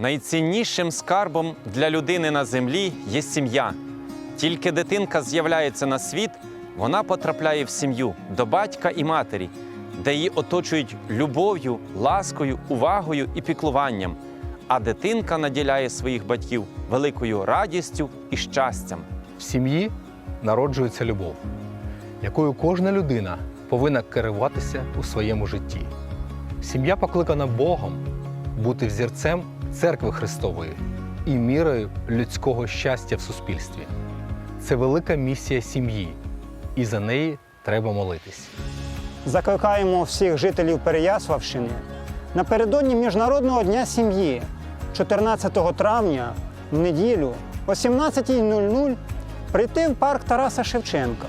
Найціннішим скарбом для людини на землі є сім'я. Тільки дитинка з'являється на світ, вона потрапляє в сім'ю до батька і матері, де її оточують любов'ю, ласкою, увагою і піклуванням. А дитинка наділяє своїх батьків великою радістю і щастям. В сім'ї народжується любов, якою кожна людина повинна керуватися у своєму житті. Сім'я покликана Богом бути взірцем церкви Христової і мірою людського щастя в суспільстві. Це велика місія сім'ї, і за неї треба молитись. Закликаємо всіх жителів Переяславщини напередодні Міжнародного дня сім'ї 14 травня в неділю о 17.00 прийти в парк Тараса Шевченка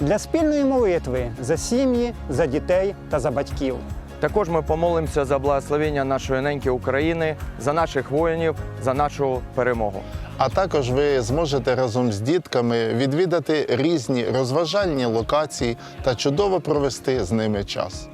для спільної молитви за сім'ї, за дітей та за батьків. Також ми помолимося за благословення нашої неньки України, за наших воїнів, за нашу перемогу. А також ви зможете разом з дітками відвідати різні розважальні локації та чудово провести з ними час.